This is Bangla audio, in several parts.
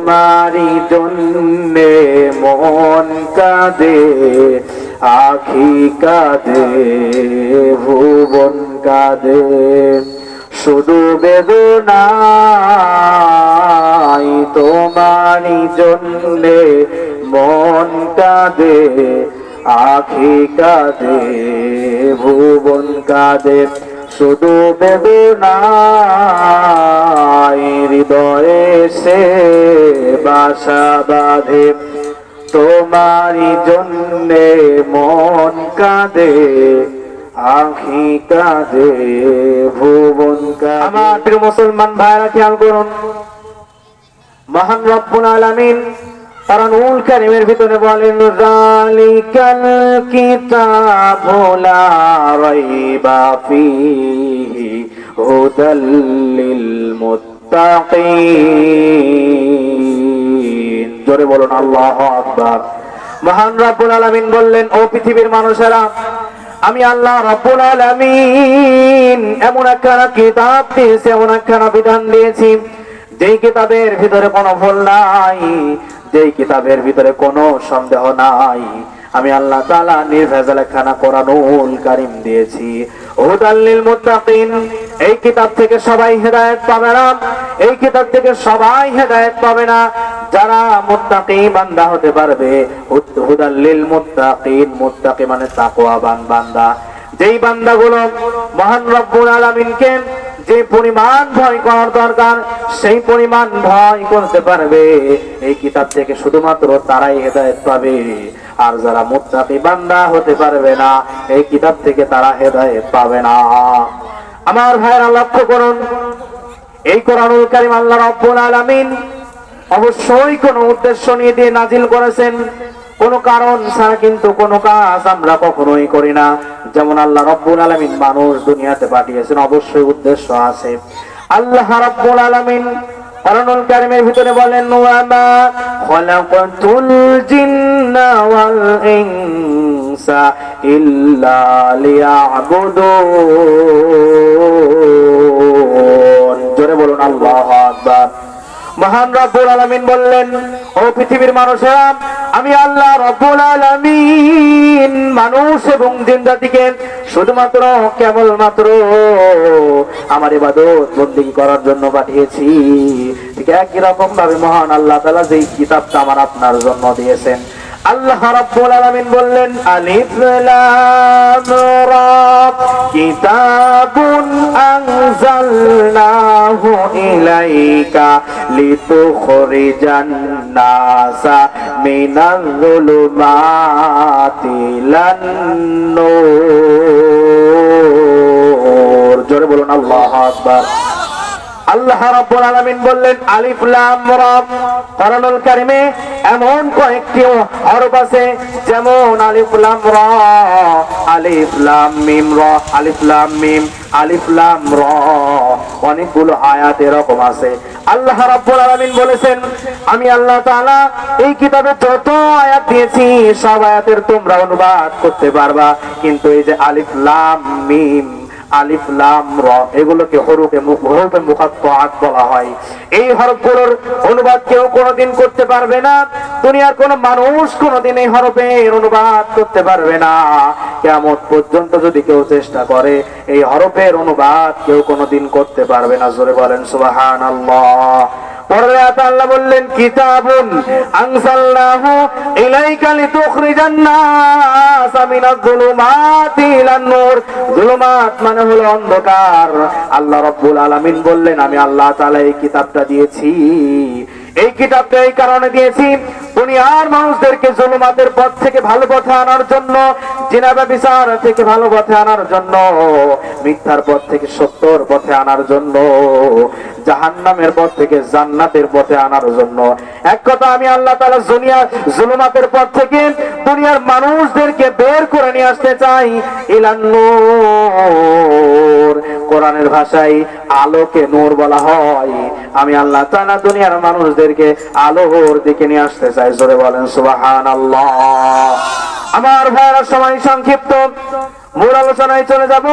তোমারই জন্যে মন কাঁদে, আখি কাঁদে, ভুবন কাঁদে। শুধু বেদনাই তোমারই জন্যে মন কাঁদে, আখি কাঁদে, ভুবন কাঁদে। শুধু বেদনাই হৃদয়ে সে বাসা বাঁধে। তোমারই জন্যে মন কাঁদে, আখি কাঁদে, ভুবন কাঁদে। মুসলমান ভাইরা, খেয়াল করুন। মহান রব্বুল আলামিন তারা নুল কারিমের ভিতরে বলেন জালিকাল কিতাবু লা রাইবা মুত্তাকিন জোরে বলুন, আল্লাহু আকবার। মহান রব্বুল আলামিন বললেন, ও পৃথিবীর মানুষেরা, আমি আল্লাহ রব্বুল আলামিন, এমন একখানা কিতাব দিয়েছি, এমন একখানা বিধান দিয়েছি, যেই কিতাবের ভিতরে কোনো ভুল নাই। যেই কিতাবের ভিতরে কোনো সন্দেহ নাই। আমি আল্লাহ তাআলা নির্ভেজাল একখানা কোরআনুল কারীম দিয়েছি। এই কিতাব থেকে সবাই হেদায়েত পাবে না। এই কিতাব থেকে সবাই হেদায়েত পাবে না। যারা মুত্তাকি বান্দা হতে পারবে, হুদ- হুদাল্লিল মুত্তাকিন, মুত্তাকি মানে তাকওয়াবান বান্দা। যেই বান্দাগুলো মহান রব্বুল আলামিনকে যে পরিমাণ ভয় করার দরকার, সেই পরিমাণ ভয় করতে পারবে। এই কিতাব থেকে শুধুমাত্র তারাই হেদায়েত পাবে। আর যারা মুত্তাকি বান্দা হতে পারবে না, এই কিতাব থেকে তারা হেদায়েত পাবে না। আমার ভাইয়েরা, লক্ষ্য করুন, এই কোরআনুল কারীম আল্লাহ রাব্বুল আলামিন অবশ্যই কোন উদ্দেশ্য নিয়ে দিয়ে নাজিল করেছেন। কোন কারণ ছাড়া কিন্তু কোন কাজ আমরা কখনোই করি না। যেমন আল্লাহ রব্বুল আলামিন মানুষ দুনিয়াতে পাঠিয়েছেন, অবশ্যই উদ্দেশ্য আছে। আল্লাহ রাব্বুল আলামিন কারীমের ভিতরে বলেন জোরে বলুন, আল্লাহু আকবার। মহান রব্বুল আলমিন বললেন, ও পৃথিবীর মানুষেরা, আমি আল্লাহ রব্বুল আলমিন, মানুষ এবং জিন জাতিকে শুধুমাত্র কেবলমাত্র আমার ইবাদত বন্দি করার জন্য পাঠিয়েছি। ঠিক একই রকম ভাবে মহান আল্লাহ তালা যেই কিতাবটা আমার আপনার জন্য দিয়েছেন আল্লাহ রাব্বুল আলামিন বললেন, আলিফ লাম রা কিতাবুন আনজালনাহু ইলাইকা লিতুখরিজান নাসা মিনাল যুলুমাতি ইলান নূর। জোরে বলুন, আল্লাহু আকবার। আল্লাহ রাব্বুল আলামিন বললেন, আলিফ লাম রা কোরআনুল কারিমে এমন কয়েকটি হরফ আছে, যেমন আলিফ লাম রা, আলিফ লাম মিম রা, আলিফ লাম মিম, আলিফ লাম রা। অনেকগুলো আয়াত এরকম আছে। আল্লাহ রাব্বুল আলামিন বলেছেন, আমি আল্লাহ তাআলা এই কিতাবে যত আয়াত দিয়েছি, সব আয়াতের তোমরা অনুবাদ করতে পারবা। কিন্তু এই যে আলিফ লাম মিম আলিফ, লাম, র, এগুলোকে হরুফে হরুফে মুকাত্তাআত বলা হয়। এই হরফগুলোর অনুবাদ কেউ কোনোদিন করতে পারবে না। দুনিয়ার কোন মানুষ কোনোদিন এই হরফের অনুবাদ করতে পারবে না। কেমন পর্যন্ত যদি কেউ চেষ্টা করে, এই হরফের অনুবাদ কেউ কোনোদিন করতে পারবে না। জোরে বলেন পরের আয়াতে বললেন, কিতাবুন ইলাইকা যুলুমাতি ইলান নূর। যুলুমাত মানে হলো অন্ধকার। আল্লাহ রাব্বুল আলামিন বললেন, আমি আল্লাহ তাআলা এই কিতাবটা দিয়েছি। এই কিতাবটা এই কারণে দিয়েছি, দুনিয়ার মানুষদেরকে জুলুমাতের পথ থেকে ভালো পথে আনার জন্য, জিনাবা বিচার থেকে ভালো পথে আনার জন্য, মিথ্যার পথ থেকে সত্যর পথে আনার জন্য। জাহান্নামের পথ থেকে জান্নাতের পথে আনার জন্য। এক কথা আমি আল্লাহ তাআলা দুনিয়া জুলুমাতের পথ থেকে দুনিয়ার মানুষদেরকে বের করে নিয়ে আসতে চাই। ইলান কোরআনের ভাষায় আলোকে নূর বলা হয়। আমি আল্লাহ তাআলা দুনিয়ার মানুষদেরকে আলোর দিকে নিয়ে আসতে চাই। জোরে বলেন, সুবহানাল্লাহ। আমার ভাইরা সময় সংক্ষিপ্ত। মূল আলোচনায় চলে যাব।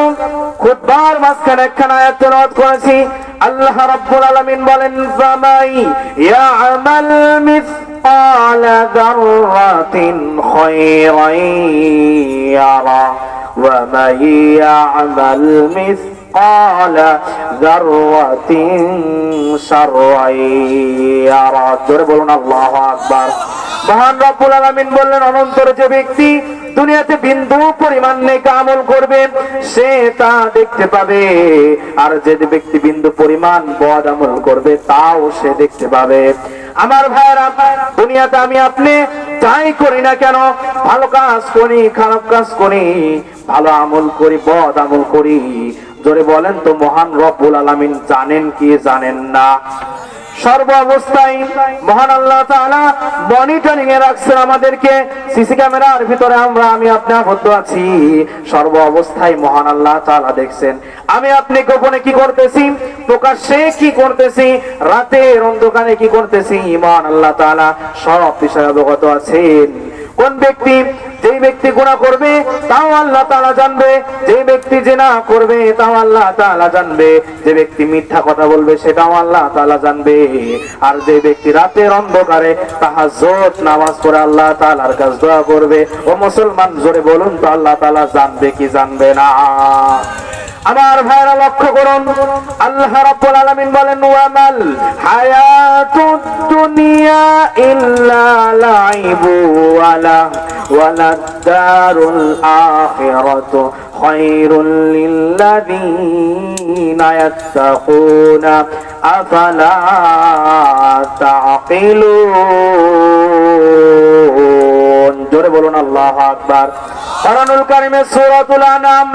খুদবার মাঝখানে একখানা আয়াত করেছি। আল্লাহ রাব্বুল আলামিন বলেন ফামাই ইয়ামাল মিসকাল যাররাতিন খায়রান ইয়ারা, ওয়া মান ইয়ামাল মিসকাল যাররাতিন শাররান ইয়ারা। জোরে বলুন, আল্লাহু আকবার। মহান রব্বুল আলামিন বললেন, অনন্তর যে ব্যক্তি দুনিয়াতে বিন্দু পরিমাণ নেক আমল করবে, সে তা দেখতে পাবে। আর যে ব্যক্তি বিন্দু পরিমাণ বদ আমল করবে, তাও সে দেখতে পাবে। আমার ভাইয়েরা, দুনিয়াতে আমি আপনি যাই করি না কেন, ভালো কাজ করি, খারাপ কাজ করি, ভালো আমল করি, বদ আমল করি। জোরে বলেন তো, মহান রব্বুল আলামিন জানেন কি জানেন না? সর্ব অবস্থায় মহান আল্লাহ তাআলা মনিটরিং এ রাখছেন আমাদেরকে। সিসি ক্যামেরার ভিতরে আমরা, আমি আপনি আবদ্ধ আছি। সর্ব অবস্থায় মহান আল্লাহ তাআলা দেখছেন। আমি আপনি গোপনে কি করতেছি? প্রকাশ্যে কি করতেছি? রাতের অন্ধকারে কি করতেছি? ইমান আল্লাহ তাআলা সব বিষয়ে অবগত আছেন। কোন ব্যক্তি যেই ব্যক্তি গুণা করবে, তাও আল্লাহ তাআলা জানবে। যে ব্যক্তি জেনা করবে, তাও আল্লাহ তাআলা জানবে। যে ব্যক্তি মিথ্যা কথা বলবে, সেটাও আল্লাহ তাআলা জানবে। আর যে ব্যক্তি রাতের অন্ধকারে তাহা তাহাজ্জুদ, নামাজ পড়ে আল্লাহ তাআলার কাছে দোয়া করবে। ও মুসলমান, জোরে বলুন তো, আল্লাহ তাআলা জানবে কি জানবে না? আমার ভাইরা লক্ষ্য করুন। আল্লাহ রাব্বুল আলামিন বলেন, ওয়ামাল হায়াতুদ দুনিয়া ইল্লা লাইবু ওয়ালা ওয়ালাদ দারুল আখিরাতু খায়রুল লিল্লাযীনা ইয়াত্তাকুনা আফালা জোরে বলুন আল্লাহ আকবার। কোরআনুল কারিমের সূরাতুল আনাম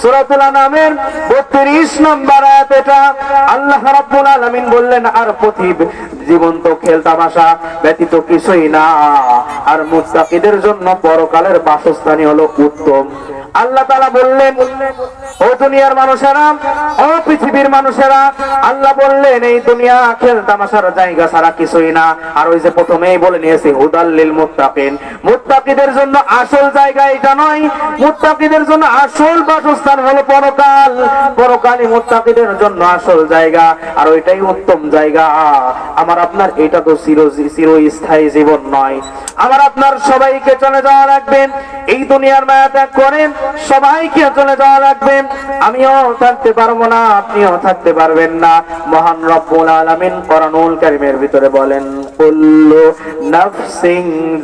সূরাতুল আনামের 32 নম্বর আয়াত এটা। আল্লাহ রাব্বুল আলামিন বললেন, আর প্রতিব জীবন্ত খেল তামাশা ব্যতীত কিছুই না। আর মুত্তাকিদের জন্য পরকালের বাসস্থানই হলো উত্তম। আল্লাহ তাআলা বললেন ও দুনিয়ার মানুষেরা, ও পৃথিবীর মানুষেরা, আল্লাহ বললেন, এই দুনিয়া খেল তামাশার জায়গা ছাড়া কিছুই না। আর ওই যে প্রথমেই বলে নিয়েছি হুদাল্লিল মুত্তাকিন। মুত্তাকিদের জন্য আসল জায়গা এটা নয়, মুত্তাকিদের জন্য আসল বাসস্থান হলো পরকাল। পরকালই মুত্তাকিদের জন্য আসল জায়গা, আর ওইটাই উত্তম জায়গা। আমার আপনার এটা তো চির, চিরস্থায়ী জীবন নয়। আমার আপনার সবাইকে চলে যাওয়া লাগবে, এই দুনিয়ার মায়া ত্যাগ করেন, সবাইকে চলে যাওয়া লাগবে আমিও থাকতে পারব না, আপনিও থাকতে পারবেন না। মহান রব্বুল আলামিন কোরআনুল কারীমের ভিতরে বলেন, কুল্লু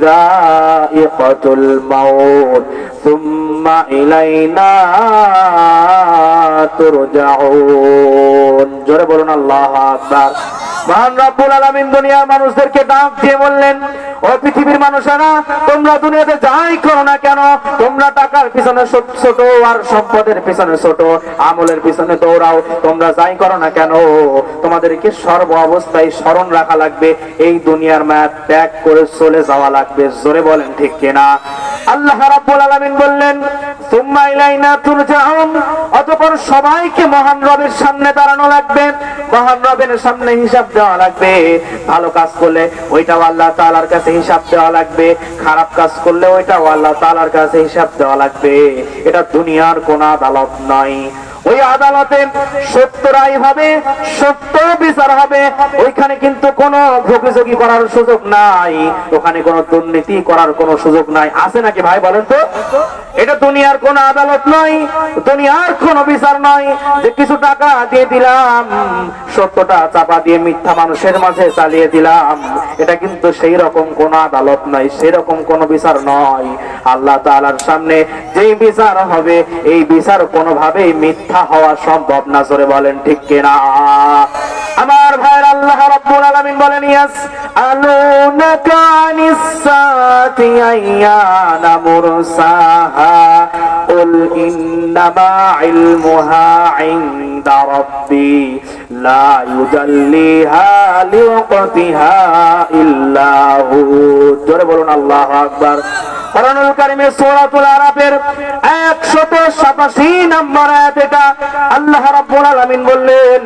যায়িকাতুল মাউত, সুম্মা ইলাইনা তুরজাউন। জোরে বলুন, আল্লাহু আকবার। মহান রব্বুল আলামিন দুনিয়ার মানুষদেরকে ডাক দিয়ে বললেন ও পৃথিবীর মানুষেরা তোমরা দুনিয়াতে যাই করো না কেন? তোমরা টাকার পিছনে ছোট- আর সম্পদের পিছনে ছোট। আমলের পিছনে দৌড়াও। তোমরা যাই করো না কেন? তোমাদেরকে সর্ব অবস্থায় স্মরণ রাখা লাগবে। এই দুনিয়ার মায়া ত্যাগ করে চলে যাওয়া লাগবে। জোরে বলেন ঠিক কিনা? আল্লাহ রাব্বুল আলামিন বললেন, সুম্মা ইলাইনা তুরজাউন। অতঃপর সবাইকে মহান রবের সামনে দাঁড়ানো লাগবে, মহান রবের সামনে হিসাব দেওয়া লাগবে। ভালো কাজ করলে ওইটাও আল্লাহ তাআলার কাছে হিসাব দেওয়া লাগবে, খারাপ কাজ করলে ওইটাও আল্লাহ তাআলার কাছে হিসাব দেওয়া লাগবে। এটা দুনিয়ার কোন আদালত নয়। ওই আদালতে সত্য রায় হবে সত্য বিচার হবে। ওইখানে কিন্তু কোনো ভোগিযোগী করার সুযোগ নাই। ওখানে কোনো দুর্নীতি করার কোনো সুযোগ নাই। আছে নাকি ভাই বলেন তো? এটা দুনিয়ার কোন আদালত নয়, দুনিয়ার কোন বিচার নয় যে কিছু টাকা দিয়ে দিলাম, সত্যটা চাপা দিয়ে মিথ্যা মানুষের মাঝে চালিয়ে দিলাম। এটা কিন্তু সেই রকম কোন আদালত নয়, সেই রকম কোন বিচার নয়। আল্লাহ তাআলার সামনে যেই বিচার হবে, এই বিচার কোনোভাবেই মিথ্যা কথা হওয়া সম্ভব না, জোরে বলেন ঠিক কিনা? আমার ভাইয়ের আল্লাহ রাব্বুল আলামিন বলেন, ইয়াস আলুনাকা আনিস আইয়ানা মুরসাহা। কুল ইন্নামা ইলমুহা ইনদা রাব্বি। লা ইউজাল্লিহা লিওয়াকতিহা ইল্লা জোরে বলুন, আল্লাহু আকবার। কোরআনুল কারীমের সূরাতুল আরাফের 187 নম্বর আয়াত এটা। আল্লাহ রাব্বুল আলামিন বললেন,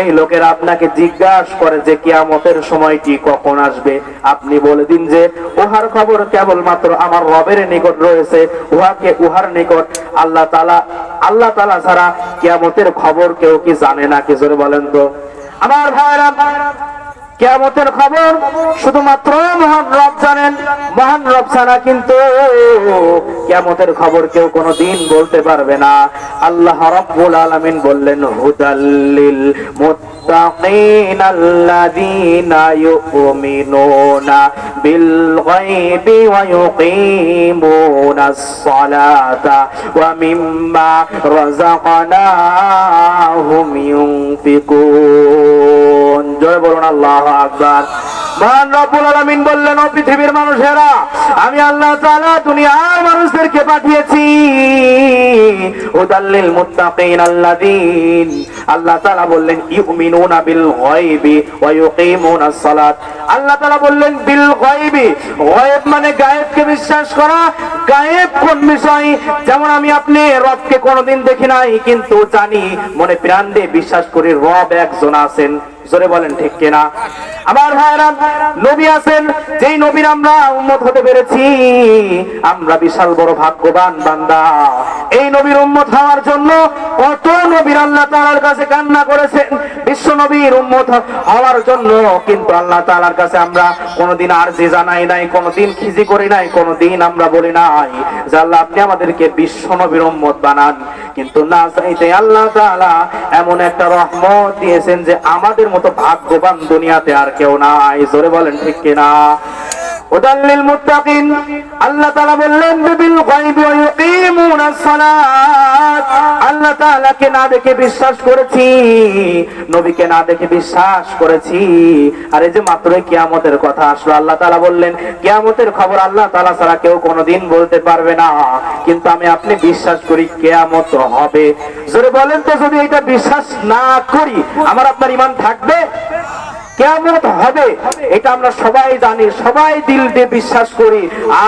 এই লোকেরা আপনাকে জিজ্ঞাসা করে যে কিয়ামতের সময়টি কখন আসবে? আপনি বলে দিন যে, উহার খবর কেবলমাত্র আমার রবের নিকট রয়েছে, উহাকে উহার নিকট আল্লাহ তাআলা আল্লাহ তাআলা ছাড়া কিয়ামতের খবর কেউ কি জানে না? কি বলেন তো। আমার ভাইরা কেয়ামতের খবর শুধুমাত্র মহান রব জানেন, মহান রব ছাড়া কিন্তু কেয়ামতের খবর কেউ কোনো দিন বলতে পারবে না। আল্লাহ রব্বুল আলামিন বললেন হুদাল্লিল বিল গায়বি ওয়া ইউকিমুনাস সালাতা ওয়া মিম্মা রাযাকনাহুম ইউনফিকুন জয় বলুন, আল্লাহ আকবার। মহান রব্বুল আলামিন বললেন, ও পৃথিবীর মানুষেরা, আমি আল্লাহ তাআলা দুনিয়ার মানুষদেরকে পাঠিয়েছি। উদাল্লিল মুত্তাকিন আল্লাযীন আল্লাহ তালা বললেন, ইউমিনুনা বিল গায়বি ওয়া ইউকিমুনাস সালাত। আল্লাহ তাআলা বললেন, বিল গায়বি, গায়ব মানে গায়েবকে বিশ্বাস করা। গায়েব কোন বিষয়? যেমন আমি আপনি রবকে কোনোদিন দেখি নাই, কিন্তু জানি মনে প্রাণ দিয়ে বিশ্বাস করি রব একজন আছেন। জোরে বলেন ঠিক কিনা? আমার ভাইরা নবী আছেন, যেই নবীর আমরা উম্মত হতে পেরেছি, আমরা বিশাল বড় ভাগ্যবান বান্দা। এই নবীর উম্মত হওয়ার জন্য কত নবীর আল্লাহ তাআলার কাছে কান্না করেছেন। বিশ্ব নবীর উম্মত হওয়ার জন্য কিন্তু আল্লাহ তাআলার কাছে আমরা কোনোদিন আরজি জানাই নাই, কোনোদিন খিজি করি নাই, কোনোদিন আমরা বলি নাই যে আল্লাহ আপনি আমাদেরকে বিশ্ব নবীর উম্মত বানান। কিন্তু না চাইতে আল্লাহ এমন একটা রহমত দিয়েছেন যে আমাদের মতো ভাগ্যবান দুনিয়াতে আর কেউ নাই। জোরে বলেন ঠিক কিনা? তাআলা বললেন আল্লাহ তাআলাকে না দেখে বিশ্বাস করেছি, নবীকে না দেখে বিশ্বাস করেছি। যে কিয়ামতের কথা আসলো, আল্লাহ তাআলা বললেন, কিয়ামতের খবর আল্লাহ তাআলা ছাড়া কেউ কোনোদিন বলতে পারবে না। কিন্তু আমি আপনি বিশ্বাস করি, কিয়ামত হবে। জোরে বলেন তো, যদি এটা বিশ্বাস না করি, আমার আপনার ইমান থাকবে? কেমন হবে। এটা আমরা সবাই জানি, সবাই দিল দিয়ে বিশ্বাস করি।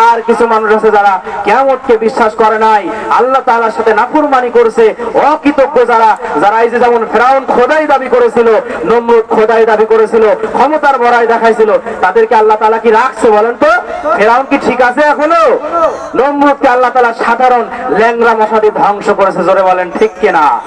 আর কিছু মানুষ আছে যারা কেমন কে বিশ্বাস করে নাই। আল্লাহ তালার সাথে নাফুরমানি করেছে, অকৃতজ্ঞ যারা যারা এই যে যেমন ফেরাউন খোদাই দাবি করেছিল, নমরুদ খোদাই দাবি করেছিল, ক্ষমতার বড়াই দেখাইছিল। তাদেরকে আল্লাহ তাআলা কি রাখছে বলেন তো? ফেরাউন কি ঠিক আছে এখনও? নমরুদকে আল্লাহ তাআলা সাধারণ ল্যাংরা মশা দিয়ে ধ্বংস করেছে, জোরে বলেন ঠিক কিনা?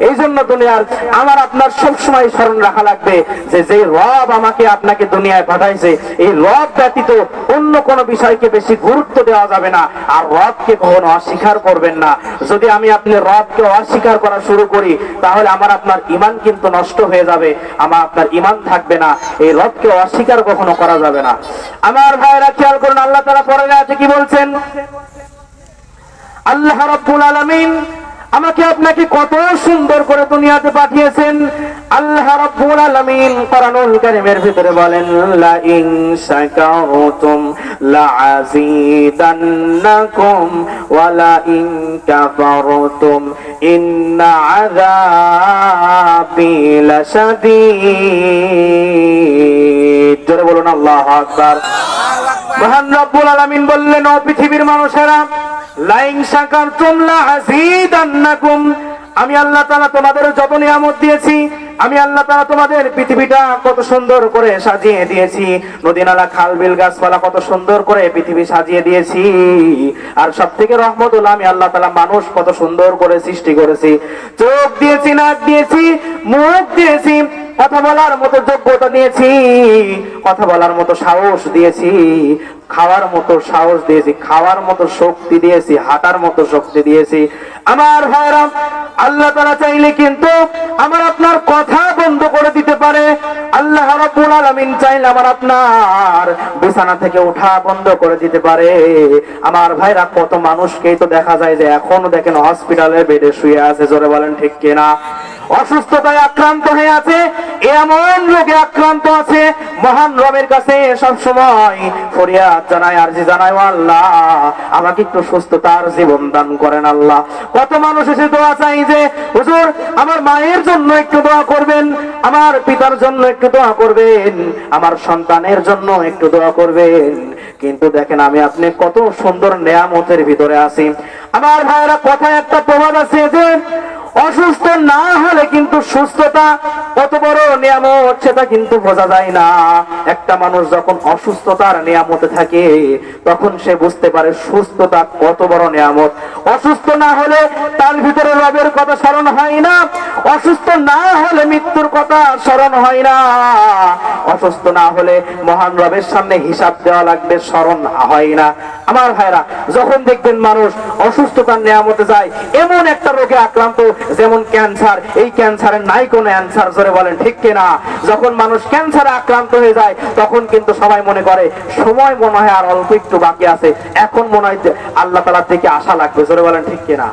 এই জন্য দুনিয়ার আমার আপনার সব সময় স্মরণ রাখা লাগবে যে যে রব আমাকে আপনাকে দুনিয়ায় পাঠাইছে, এই রব ব্যতীত অন্য কোন বিষয়কে বেশি গুরুত্ব দেওয়া যাবে না। আর রবকে কখনো অস্বীকার করবেন না। যদি আমি আপনি রবকে অস্বীকার করা শুরু করি, তাহলে আমার আপনার ইমান কিন্তু নষ্ট হয়ে যাবে, আমার আপনার ইমান থাকবে না, এই রবকে অস্বীকার কখনো করা যাবে না। আমার ভাইরা খেয়াল করুন, আল্লাহ তারা পরে আছে কি বলছেন? আল্লাহ রব্বুল আলামিন আমাকে আপনাকে কত সুন্দর করে দুনিয়াতে পাঠিয়েছেন। আল্লাহ রাব্বুল আলামিন কোরআনুল কারীমের ভিতরে বলেন, লা ইন শাকারতুম লা আযীদান্নাকুম ওয়া লা ইন কাফারতুম ইন্না আযাবি লাশাদীদ। জোরে বলুন, আল্লাহু আকবার। মহান রব্বুল আলামিন বললেন, ও পৃথিবীর মানুষেরা তুমলা আমি আল্লাহ তাআলা তোমাদের যত নিয়ামত দিয়েছি, আমি আল্লাহ তাআলা তোমাদের পৃথিবীটা কত সুন্দর করে সাজিয়ে দিয়েছি। নদী নালা খাল বিল গাছপালা কত সুন্দর করে পৃথিবী সাজিয়ে দিয়েছি। আর সব থেকে রহমত হলো, আমি আল্লাহ তালা মানুষ কত সুন্দর করে সৃষ্টি করেছি। চোখ দিয়েছি, নাক দিয়েছি, মুখ দিয়েছি কথা বলার মতো যোগ্যতা দিয়েছি, কথা বলার মতো সাহস দিয়েছি, খাওয়ার মতো সাহস দিয়েছি, খাওয়ার মতো শক্তি দিয়েছি, হাঁটার মতো শক্তি দিয়েছি। আমার ভাইরা, আল্লাহ তারা চাইলে কিন্তু আমার আপনার কথা বন্ধ করে দিতে পারে। আল্লাহ রাব্বুল আলামিন চাইলে আমার আপনার বিছানা থেকে ওঠা বন্ধ করে দিতে পারে। আমার ভাইরা, কত মানুষকেই তো দেখা যায় যে এখনও দেখেন হসপিটালের বেডে শুয়ে আছে, জোরে বলেন ঠিক কিনা? অসুস্থতায় আক্রান্ত হয়ে আছে, এমন রোগে আক্রান্ত আছে, মহান রবের কাছে সব সময় ফরিয়াদ জানায়, আরজি জানায় আল্লাহ, আমাকে একটু সুস্থতার জীবন দান করেন আল্লাহ। কত মানুষ এসে দোয়া চাই যে, হুজুর, আমার মায়ের জন্য একটু দোয়া করবেন, আমার পিতার জন্য একটু দোয়া করবেন, আমার সন্তানের জন্য একটু দোয়া করবেন। কিন্তু দেখেন আমি আপনি কত সুন্দর নেয়ামতের ভিতরে আছি। আমার ভাইয়েরা কথা একটা প্রভাব আছে যে অসুস্থ না হলে কিন্তু সুস্থতা কত বড় নিয়ামত, সেটা কিন্তু বোঝা যায় না। একটা মানুষ যখন অসুস্থতার নিয়ামতে থাকে, তখন সে বুঝতে পারে সুস্থতা কত বড় নিয়ামত। অসুস্থ না হলে তার ভিতরে রবের কথা স্মরণ হয় না। অসুস্থ না হলে মৃত্যুর কথা স্মরণ হয় না। অসুস্থ না হলে মহান রবের সামনে হিসাব দেওয়া লাগবে, স্মরণ হয় না। আমার ভাইরা, যখন দেখবেন মানুষ অসুস্থতার নেয়ামতে যায়, এমন একটা রোগে আক্রান্ত, যেমন ক্যান্সার, এই ক্যান্সারের নাই কোনো অ্যান্সার, জোরে বলেন, ঠিক কিনা? যখন মানুষ ক্যান্সারে আক্রান্ত হয়ে যায়, তখন কিন্তু সবাই মনে করে, সময় মনে হয় আর অল্প একটু বাকি আছে, এখন মনে হয় আল্লাহ তালার থেকে আশা লাগবে, জোরে বলেন, ঠিক কিনা?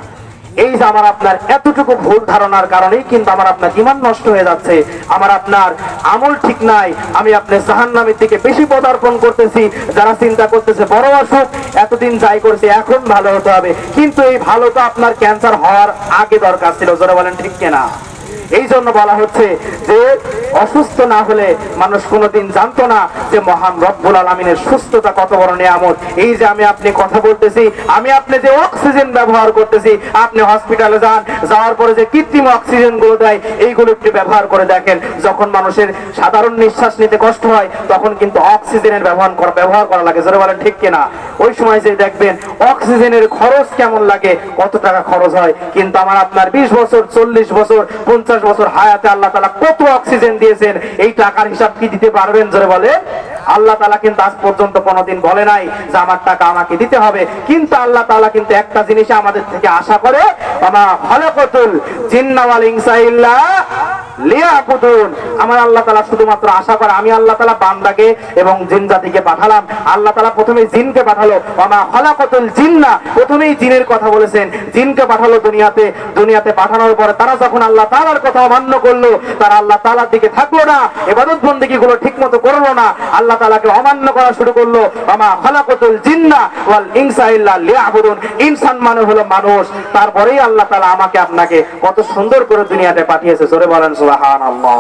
এই যে আমার আপনার এতটুকু ভুল ধারণার কারণেই কিন্তু আমার আপনার ইমান নষ্ট হয়ে যাচ্ছে, আমার আপনার আমল ঠিক নাই, আমি আপনার জাহান্নামের দিকে বেশি পদার্পণ করতেছি, যারা চিন্তা করতেছে, বড় অসুখ, এতদিন যাই করছে, এখন ভালো হতে হবে। কিন্তু এই ভালো তো আপনার ক্যান্সার হওয়ার আগে দরকার ছিল যারা বলেন ঠিক কিনা? এই জন্য বলা হচ্ছে যে অসুস্থ না হলে মানুষ কোনোদিন জানতো না যে মহান রব্বুল আলমিনের সুস্থতা কত বড় নিয়ামত। এই যে আমি আপনি কথা বলতেছি, আমি আপনি যে অক্সিজেন ব্যবহার করতেছি, আপনি হসপিটালে যান, যাওয়ার পরে যে কৃত্রিম অক্সিজেনগুলো দেয়, এইগুলো একটু ব্যবহার করে দেখেন। যখন মানুষের সাধারণ নিঃশ্বাস নিতে কষ্ট হয়, তখন কিন্তু অক্সিজেনের ব্যবহার করা ব্যবহার করা লাগে। যারা বলেন, ঠিক কিনা? ওই সময় যে দেখবেন অক্সিজেনের খরচ কেমন লাগে, কত টাকা খরচ হয়। কিন্তু আমার আপনার বিশ বছর, চল্লিশ বছর, পঞ্চাশ বছর হায়াতে আল্লাহ তালা কত অক্সিজেন দিয়েছেন? এই টাকার হিসাব কি দিতে পারবেন? জোরে বলে আল্লাহ তালা কিন্তু আজ পর্যন্ত কোনোদিন বলে নাই যে আমার টাকা আমাকে দিতে হবে। কিন্তু আল্লাহ তালা কিন্তু একটা জিনিস আমাদের থেকে আশা করে আমা হলকতুল জিন্নাওয়াল ইনসা আমার আল্লাহ তালা শুধুমাত্র আশা করে, আমি আল্লাহ তালা বান্দাকে এবং জিন জাতিকে পাঠালাম। আল্লাহ তালা প্রথমে জিনকে পাঠালো আমা হলাকতুল জিন্না। প্রথমেই জিনের কথা বলেছেন। জিনকে পাঠালো দুনিয়াতে দুনিয়াতে পাঠানোর পরে তারা যখন আল্লাহ তালার কথা অমান্য করল, তারা আল্লাহ তালার দিকে থাকল না এবাদত বন্দিগি গুলো ঠিক মতো করল না। আল্লাহ তালাকে অমান্য করা শুরু করল। আমা খালাকতুল জিন্না ওয়াল ইনসা ইল্লা লিয়াবুদুন। ইনসান মানে হলো মানুষ। তারপরেই আল্লাহ তাআলা আমাকে আপনাকে কত সুন্দর করে দুনিয়াতে পাঠিয়েছে। জোরে বলেন সুবহানাল্লাহ।